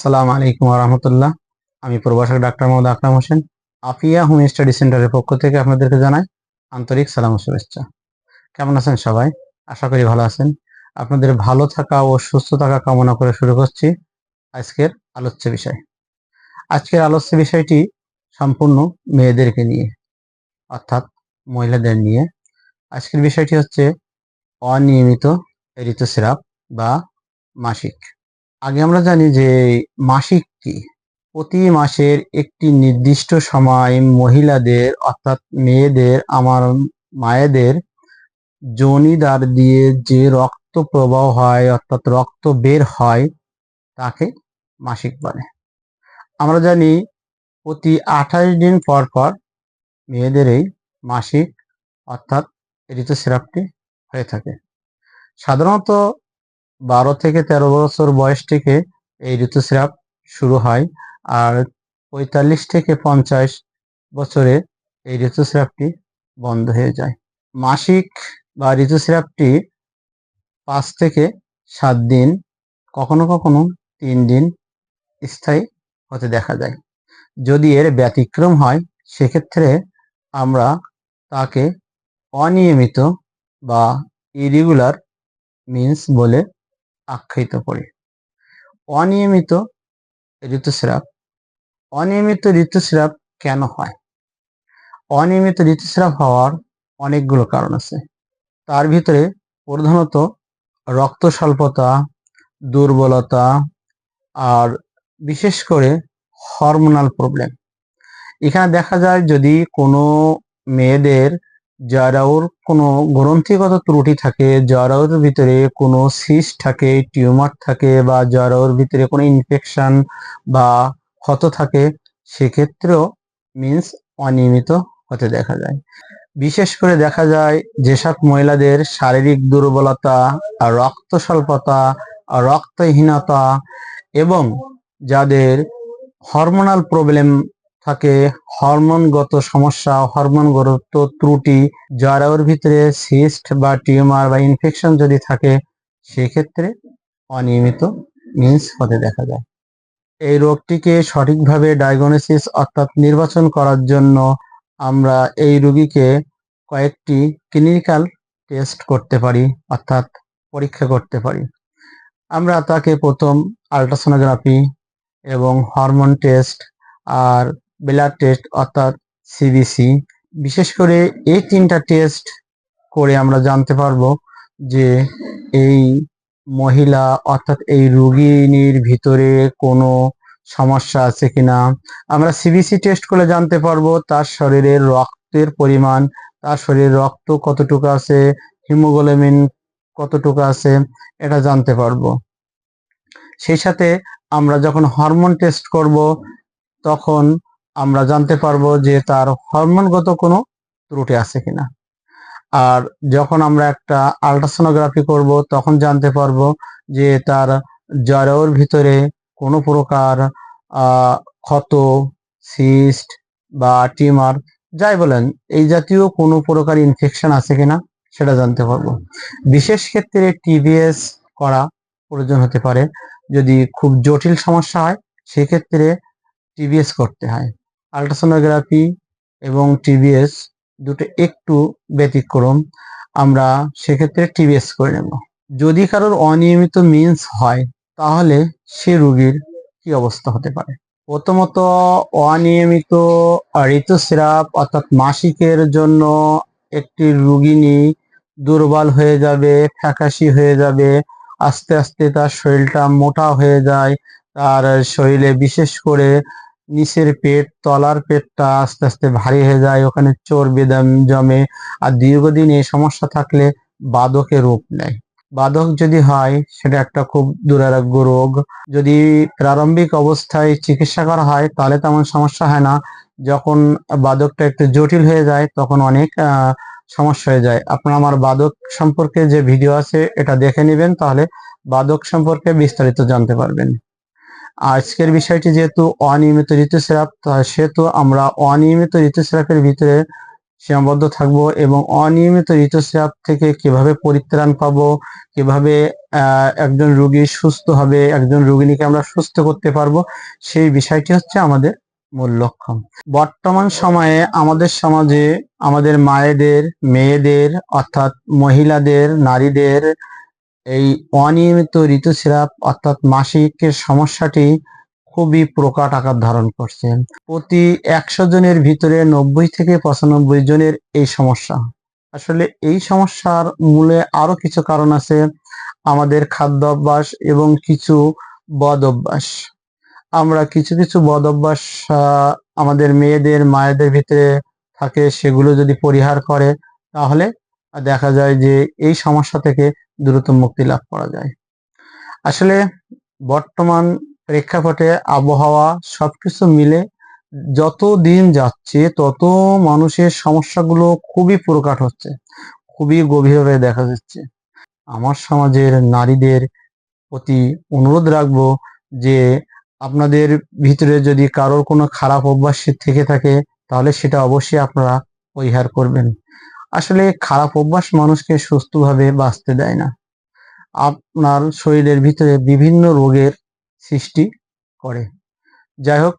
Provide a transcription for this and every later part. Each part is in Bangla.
আসসালামু আলাইকুম রহমতুল্লাহ। আমি প্রভাষক doctor Mohammad Akram Hossain, Afia home study সেন্টারের পক্ষ থেকে আপনাদেরকে জানাই আন্তরিক সালাম শুভেচ্ছা। কেমন আছেন সবাই? আশা করি ভালো আছেন। আপনাদের ভালো থাকা ও সুস্থ থাকা কামনা করে শুরু করছি আজকের আলোচ্য বিষয়। আজকের আলোচ্য বিষয়টি সম্পূর্ণ মেয়েদেরকে নিয়ে, অর্থাৎ মহিলাদের নিয়ে। আজকের বিষয়টি হচ্ছে অনিয়মিত ঋতুস্রাব বা মাসিক। আগে আমরা জানি যে মাসিক কি? প্রতি মাসের একটি নির্দিষ্ট সময় মহিলাদের, অর্থাৎ মেয়েদের, আমার মায়েদের জনিদার দিয়ে যে রক্ত প্রবাহ হয়, অর্থাৎ রক্ত বের হয়, তাকে মাসিক বলে। আমরা জানি প্রতি আঠাশ দিন পর পর মেয়েদের এই মাসিক, অর্থাৎ ঋতুস্রাবটি হয়ে থাকে। সাধারণত বারো থেকে তেরো বছর বয়স থেকে এই ঋতুস্রাব শুরু হয় আর পঁয়তাল্লিশ থেকে পঞ্চাশ বছরে এই ঋতুস্রাবটি বন্ধ হয়ে যায়। মাসিক বা ঋতুস্রাবটি পাঁচ থেকে সাত দিন, কখনো কখনো তিন দিন স্থায়ী হতে দেখা যায়। যদি এর ব্যতিক্রম হয়, সেক্ষেত্রে আমরা তাকে অনিয়মিত বা ইরেগুলার মিন্স বলে আখ্যায়িত করি। অনিয়মিত ঋতুস্রাব। অনিয়মিত ঋতুস্রাব কেন হয়? অনিয়মিত ঋতুস্রাব হওয়ার অনেকগুলো কারণ আছে। তার ভিতরে প্রধানত রক্ত স্বল্পতা দুর্বলতা আর বিশেষ করে হরমোনাল প্রবলেম এখানে দেখা যায় যদি কোনো মেয়েদের যারাওর কোনো গ্রন্থিগত ত্রুটি থাকে যারাওর ভিতরে কোনো সিস থাকে টিউমার থাকে, বা যারাওর ভিতরে কোনো ইনফেকশন বা ক্ষত থাকে, সেক্ষেত্রেও মিন্স অনিয়মিত হতে দেখা যায়। বিশেষ করে দেখা যায় যেসব মহিলাদের শারীরিক দুর্বলতা রক্ত স্বল্পতা রক্তহীনতা এবং যাদের হরমোনাল প্রবলেম থাকে হরমোনগত সমস্যা, হরমোনগত ত্রুটি যারা ওর ভিতরে সিস্ট বা টিউমার বা ইনফেকশন যদি থাকে, সেক্ষেত্রে অনিয়মিত মিন্স হতে দেখা যায়। এই রোগটিকে সঠিকভাবে ডায়াগনোসিস অর্থাৎ নির্বাচন করার জন্য আমরা এই রোগীকে কয়েকটি ক্লিনিক্যাল টেস্ট করতে পারি, অর্থাৎ পরীক্ষা করতে পারি। আমরা তাকে প্রথম আলট্রাসোনোগ্রাফি এবং হরমোন টেস্ট আর ব্লাড টেস্ট অর্থাৎ সিবিসি বিশেষ করে এই তিনটা টেস্ট করে আমরা জানতে পারব যে এই মহিলা অর্থাৎ এই রোগিনীর ভিতরে কোনো সমস্যা আছে কিনা। আমরা সিবিসি টেস্ট করে জানতে পারব তার শরীরের রক্তের পরিমাণ, তার শরীরে রক্ত কতটুকু আছে, হিমোগ্লোবিন কতটুকু আছে, এটা জানতে পারব। সেই সাথে আমরা যখন হরমোন টেস্ট করব, তখন আমরা জানতে পারব যে তার হরমোনগত কোনো ত্রুটি আছে কিনা। আর যখন আমরা একটা আলট্রাসোনোগ্রাফি করব, তখন জানতে পারব যে তার জ্বরের ভিতরে কোনো প্রকার ক্ষত, সিস্ট বা টিমার যাই বলেন, এই জাতীয় কোনো প্রকার ইনফেকশন আছে কিনা সেটা জানতে পারব। বিশেষ ক্ষেত্রে টিবিএস করা প্রয়োজন হতে পারে। যদি খুব জটিল সমস্যা হয়, সেক্ষেত্রে টিবিএস করতে হয়। আলট্রাসোনোগ্রাফি এবং টিবিএস দুটো একটু ব্যতিক্রম, আমরা সেক্ষেত্রে টিবিএস করে নেব। যদি কারোর অনিয়মিত মিন্স হয়, তাহলে সে রুগীর কি অবস্থা হতে পারে? প্রথমত, অনিয়মিত ঋতুস্রাব অর্থাৎ মাসিকের জন্য একটি রুগিনী দুর্বল হয়ে যাবে, ফ্যাকাশি হয়ে যাবে, আস্তে আস্তে তার শরীরটা মোটা হয়ে যায়, তার শরীরে বিশেষ করে নিচের পেট, তলার পেটটা আস্তে আস্তে ভারী হয়ে যায়, ওখানে চর্বি জমে, আর দীর্ঘদিন এই সমস্যা থাকলে বাদকে রূপ নেয়। বাদক যদি হয়, সেটা একটা খুব দুরারোগ্য রোগ। যদি প্রারম্ভিক অবস্থায় চিকিৎসা করা হয়, তাহলে তেমন সমস্যা হয় না। যখন বাদকটা একটু জটিল হয়ে যায়, তখন অনেক সমস্যা হয়ে যায়। আপনার আমার বাদক সম্পর্কে যে ভিডিও আছে, এটা দেখে নেবেন, তাহলে বাদক সম্পর্কে বিস্তারিত জানতে পারবেন। আজকের বিষয়টি যেহেতু অনিয়মিত ঋতুস্রাব সেহেতু আমরা অনিয়মিত ঋতুস্রাবের ভিতরে সীমাবদ্ধ থাকব এবং অনিয়মিত ঋতুস্রাব থেকে কীভাবে পরিত্রাণ পাবো, কীভাবে একজন রুগী সুস্থ হবে, একজন রোগিনীকে আমরা সুস্থ করতে পারব, সেই বিষয়টি হচ্ছে আমাদের মূল লক্ষ্য। বর্তমান সময়ে আমাদের সমাজে আমাদের মায়েদের, মেয়েদের, অর্থাৎ মহিলাদের, নারীদের এই অনিয়মিত ঋতুস্রাব অর্থাৎ মাসিকের সমস্যাটি খুবই প্রকাট আকার ধারণ করছে। প্রতি একশো জনের ভিতরে নব্বই থেকে পঁচানব্বই জনের এই সমস্যা। আসলে এই সমস্যার মূলে আরও কিছু কারণ আছে, আমাদের খাদ্য অভ্যাস এবং কিছু বদ অভ্যাস। আমরা কিছু কিছু বদ অভ্যাস আমাদের মেয়েদের, মায়েদের ভিতরে থাকে, সেগুলো যদি পরিহার করে, তাহলে দেখা যায় যে এই সমস্যা থেকে দ্রুত মুক্তি লাভ করা যায়। আসলে বর্তমান প্রেক্ষাপটে আবহাওয়া সবকিছু মিলে যত দিন যাচ্ছে, তত মানুষের সমস্যাগুলো খুবই প্রকাট হচ্ছে, খুবই গভীরভাবে দেখা যাচ্ছে। আমার সমাজের নারীদের প্রতি অনুরোধ রাখব যে আপনাদের ভিতরে যদি কারোর কোনো খারাপ অভ্যাস থেকে থাকে, তাহলে সেটা অবশ্যই আপনারা পরিহার করবেন। আসলে খারাপ অভ্যাস মানুষকে সুস্থভাবে বাঁচতে দেয় না। আপনার শরীরের ভিতরে বিভিন্ন রোগের সৃষ্টি করে। যাই হোক,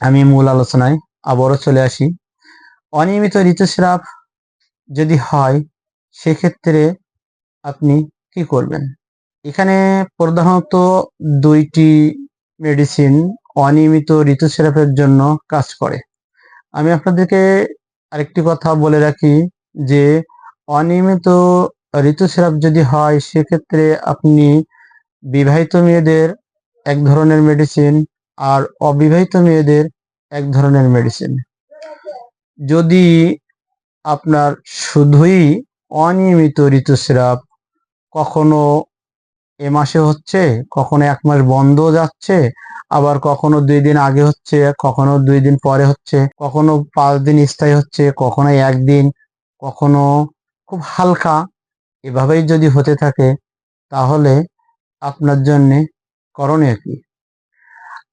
আমি মূল আলোচনায় আবারও চলে আসি। অনিয়মিত ঋতুস্রাব যদি হয়, সেক্ষেত্রে আপনি কি করবেন? এখানে প্রধানত দুইটি মেডিসিন অনিয়মিত ঋতুস্রাবের জন্য কাজ করে। আমি আপনাদেরকে আরেকটি কথা বলে রাখি যে, অনিয়মিত ঋতুস্রাব যদি হয়, সেক্ষেত্রে আপনি বিবাহিত মেয়েদের এক ধরনের মেডিসিন আর অবিবাহিত মেয়েদের এক ধরনের মেডিসিন যদি আপনার শুধুই অনিয়মিত ঋতুস্রাব কখনো এ মাসে হচ্ছে কখনো এক মাস বন্ধ যাচ্ছে, আবার কখনো দুই দিন আগে হচ্ছে, কখনো দুই দিন পরে হচ্ছে, কখনো পাঁচ দিন স্থায়ী হচ্ছে, কখনো একদিন কখনো খুব হালকা। এভাবেই যদি হতে থাকে, তাহলে আপনার জন্য করণীয় কি?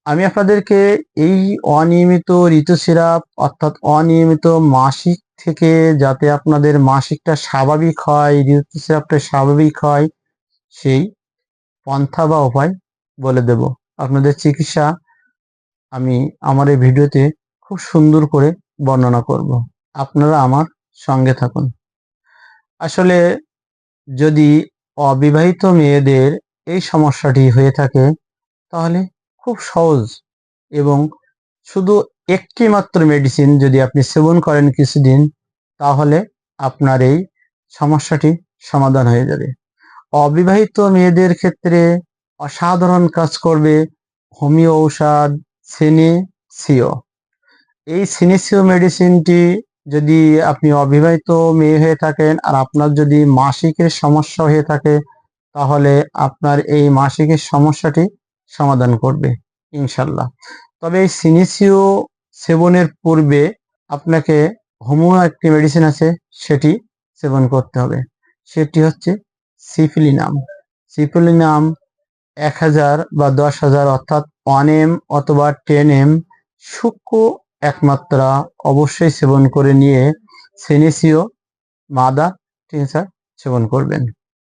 আমি আপনাদেরকে এই অনিয়মিত ঋতুস্রাব অর্থাৎ অনিয়মিত মাসিক থেকে যাতে আপনাদের মাসিকটা স্বাভাবিক হয়, ঋতুস্রাবটা স্বাভাবিক হয়, সেই পন্থা বা উপায় বলে দেব। আপনাদের চিকিৎসা আমি আমার এই ভিডিওতে খুব সুন্দর করে বর্ণনা করব। আপনারা আমার সঙ্গে থাকুন। আসলে যদি অবিবাহিত মেয়েদের এই সমস্যাটি হয়ে থাকে, তাহলে খুব সহজ এবং শুধু একটি মাত্র মেডিসিন যদি আপনি সেবন করেন কিছুদিন, তাহলে আপনার এই সমস্যাটি সমাধান হয়ে যাবে। অবিবাহিত মেয়েদের ক্ষেত্রে অসাধারণ কাজ করবে হোমিও ঔষধ সিনিসিও। এই সিনিসিও মেডিসিনটি যদি আপনি অবিবাহিত মেয়ে হয়ে থাকেন আর আপনার যদি মাসিকের সমস্যা হয়ে থাকে, তাহলে আপনার এই মাসিকের সমস্যাটি সমাধান করবে, ইনশাল্লাহ। তবে এই সিনিসিও সেবনের পূর্বে আপনাকে হোমিও একটি মেডিসিন আছে, সেটি সেবন করতে হবে। সেটি হচ্ছে সিফিলিনাম। সিফিলিনাম এক হাজার বা দশ হাজার অর্থাৎ ওয়ান এম অথবা টেন এম সূক্ষ্ম একমাত্রা অবশ্যই সেবন করে নিয়ে সেনেসিও মাদা টিনসার সেবন করবেন।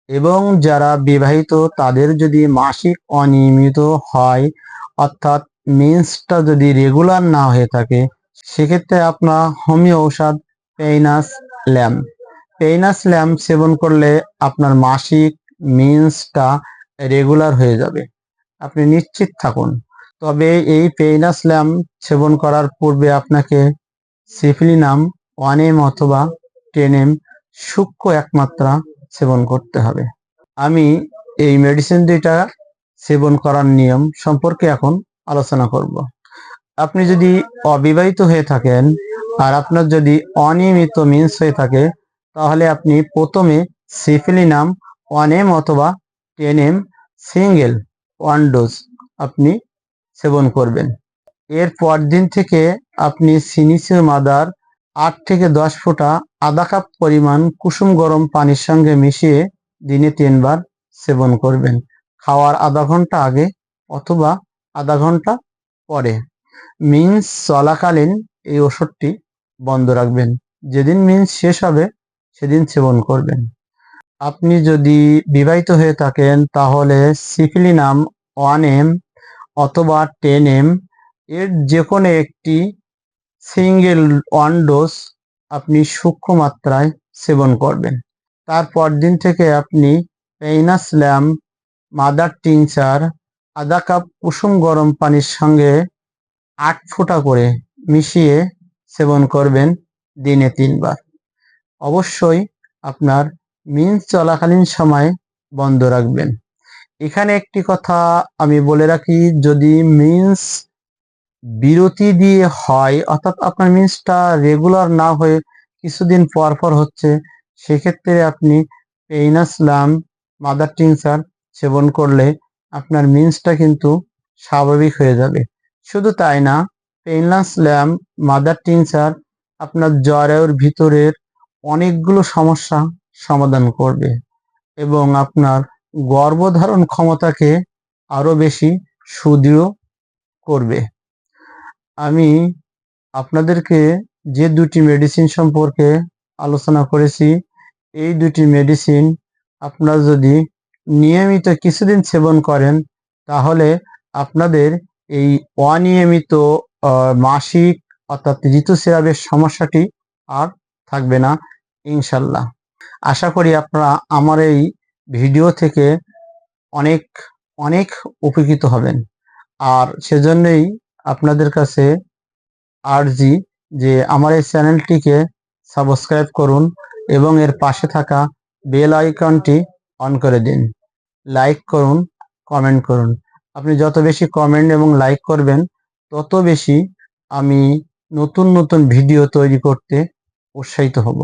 এবং যারা বিবাহিত, তাদের যদি মাসিক অনিয়মিত হয়, অর্থাৎ মেন্সটা যদি রেগুলার না হয়ে থাকে, সেক্ষেত্রে আপনার হোমিও ঔষধ, পেইনাস ল্যাম্প পেইনাস ল্যাম্প সেবন করলে আপনার মাসিক মেন্সটা রেগুলার হয়ে যাবে। আপনি নিশ্চিত থাকুন। তবে এই পেইনাস ল্যাম্প সেবন করার পূর্বে আপনাকে সিফিলিনাম ওয়ান এম অথবা টেন এম সূক্ষ্ম একমাত্রা সেবন করতে হবে। আমি এই মেডিসিন দুইটা সেবন করার নিয়ম সম্পর্কে এখন আলোচনা করব। আপনি যদি অবিবাহিত হয়ে থাকেন আর আপনার যদি অনিয়মিত মিন্স হয়ে থাকে তাহলে আপনি প্রথমে সিফিলিনাম ওয়ান এম অথবা ten M single one dose আপনি সেবন করবেন। এর দিন থেকে আপনি সিনিসিও মাদার আট থেকে দশ ফোঁটা আধা কাপ পরিমাণ কুসুম গরম পানির সঙ্গে মিশিয়ে দিনে তিনবার সেবন করবেন। খাওয়ার আধা ঘণ্টা আগে অথবা আধা ঘণ্টা পরে। মিন্স চলাকালীন এই ওষুধটি বন্ধ রাখবেন। যেদিন মিন্স শেষ হবে সেদিন সেবন করবেন। আপনি যদি বিবাহিত হয়ে থাকেন, তাহলে সিফিলিনাম ওয়ান এম অথবা টেন এম এর যে কোনো একটি সিঙ্গেল ওয়ান ডোজ আপনি সূক্ষ্ম মাত্রায় সেবন করবেন। তারপর দিন থেকে আপনি পেইনাসল্যাম মাদার টিংচার আধা কাপ কুসুম গরম পানির সঙ্গে আট ফোঁটা করে মিশিয়ে সেবন করবেন দিনে তিনবার। অবশ্যই আপনার মিন্স চলাকালীন সময় বন্ধ রাখবেন। এখানে একটি কথা আমি বলে রাখি, যদি মিন্স বিরতি দিয়ে হয়, অর্থাৎ আপনার মিন্সটা রেগুলার না হয়ে কিছুদিন পর পর হচ্ছে, সেক্ষেত্রে আপনি পেইনাসলাম মাদার টিংচার সেবন করলে আপনার মিন্সটা কিন্তু স্বাভাবিক হয়ে যাবে। শুধু তাই না পেইনলাসল্যাম মাদার টিংচার আপনার জ্বরের ভিতরের অনেকগুলো সমস্যা সমাধান করবে এবং আপনার গর্ভধারণ ক্ষমতাকে আরও বেশি সুদৃঢ় করবে। আমি আপনাদেরকে যে দুটি মেডিসিন সম্পর্কে আলোচনা করেছি, এই দুটি মেডিসিন আপনারা যদি নিয়মিত কিছুদিন সেবন করেন, তাহলে আপনাদের এই অনিয়মিত মাসিক অর্থাৎ ঋতুস্রাবের সমস্যাটি আর থাকবে না। ইনশাল্লাহ। আশা করি আপনারা আমার এই ভিডিও থেকে অনেক অনেক উপকৃত হবেন। আর সেজন্যই আপনাদের কাছে আর্জি যে আমার এই চ্যানেলটিকে সাবস্ক্রাইব করুন এবং এর পাশে থাকা বেল আইকনটি অন করে দিন। লাইক করুন, কমেন্ট করুন। আপনি যত বেশি কমেন্ট এবং লাইক করবেন, তত বেশি আমি নতুন নতুন ভিডিও তৈরি করতে উৎসাহিত হব।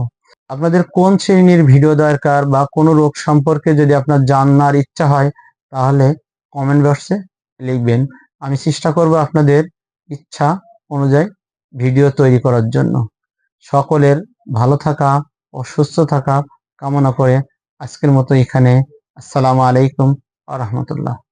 আপনাদের কোন শ্রেণির ভিডিও দরকার বা কোনো রোগ সম্পর্কে যদি আপনার জানার ইচ্ছা হয়, তাহলে কমেন্ট বক্সে লিখবেন। আমি চেষ্টা করব আপনাদের ইচ্ছা অনুযায়ী ভিডিও তৈরি করার জন্য। সকলের ভালো থাকা ও সুস্থ থাকা কামনা করে আজকের মতো এখানে। আসসালামু আলাইকুম আ রহমতুল্লাহ।